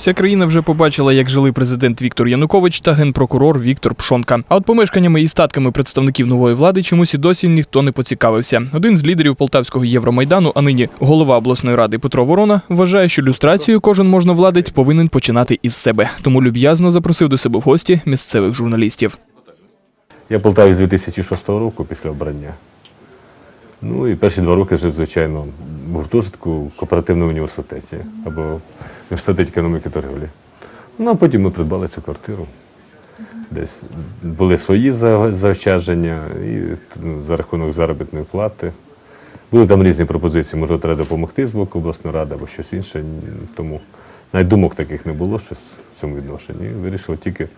Вся країна вже побачила, як жили президент Віктор Янукович та генпрокурор Віктор Пшонка. А от помешканнями і статками представників нової влади чомусь і досі ніхто не поцікавився. Один з лідерів полтавського Євромайдану, а нині голова обласної ради Петро Ворона, вважає, що люстрацію кожен можновладець повинен починати із себе. Тому люб'язно запросив до себе в гості місцевих журналістів. Я Полтаві з 2006 року після обрання. Ну і перші два роки жив, звичайно, в гуртожитку в кооперативному університеті або в університеті економіки і торгівлі. Ну а потім ми придбали цю квартиру. Десь були свої заощадження і ну, за рахунок заробітної плати. Були там різні пропозиції, може, треба допомогти з боку обласної ради або щось інше. Тому навіть думок таких не було щось в цьому відношенні. Вирішили тільки,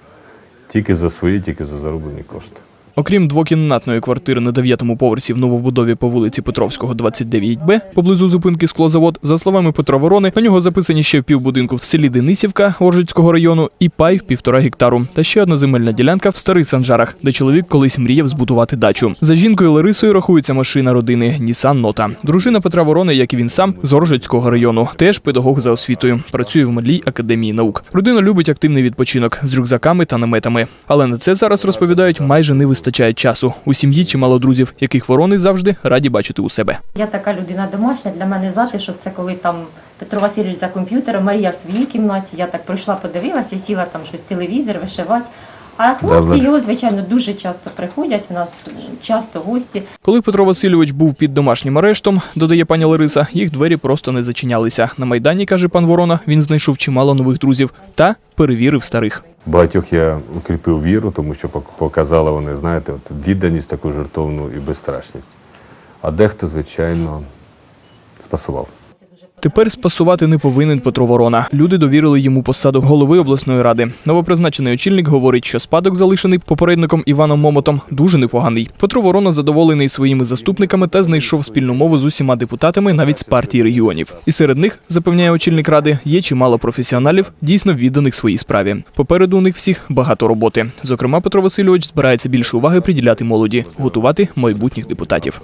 тільки за свої, тільки за зароблені кошти. Окрім двокімнатної квартири на дев'ятому поверсі в новобудові по вулиці Петровського, 29Б, поблизу зупинки склозавод, за словами Петра Ворони, на нього записані ще півбудинку в селі Денисівка Оржицького району і пай в півтора гектару. Та ще одна земельна ділянка в старих Санжарах, де чоловік колись мріяв збудувати дачу. За жінкою Ларисою рахується машина родини Нісан Нота. Дружина Петра Ворони, як і він сам, з Оржицького району, теж педагог за освітою. Працює в малій академії наук. Родина любить активний відпочинок з рюкзаками та наметами. Але на це зараз розповідають майже не вистачає часу. У сім'ї чимало друзів, яких ворони завжди раді бачити у себе. Я така людина домашня. Для мене затишок це коли там Петро Васильович за комп'ютером, Марія в своїй кімнаті. Я так прийшла, подивилася, сіла там щось телевізор, вишивати. А хлопці його, звичайно, дуже часто приходять. У нас часто гості. Коли Петро Васильович був під домашнім арештом, додає пані Лариса, їх двері просто не зачинялися. На майдані каже пан Ворона, він знайшов чимало нових друзів та перевірив старих. Багатьох я укріпив віру, тому що показали вони, знаєте, от відданість таку жертовну і безстрашність. А дехто, звичайно, спасував. Тепер спасувати не повинен Петро Ворона. Люди довірили йому посаду голови обласної ради. Новопризначений очільник говорить, що спадок, залишений попередником Іваном Момотом, дуже непоганий. Петро Ворона задоволений своїми заступниками та знайшов спільну мову з усіма депутатами, навіть з партії регіонів. І серед них, запевняє очільник ради, є чимало професіоналів, дійсно відданих своїй справі. Попереду у них всіх багато роботи. Зокрема, Петро Васильович збирається більше уваги приділяти молоді, готувати майбутніх депутатів.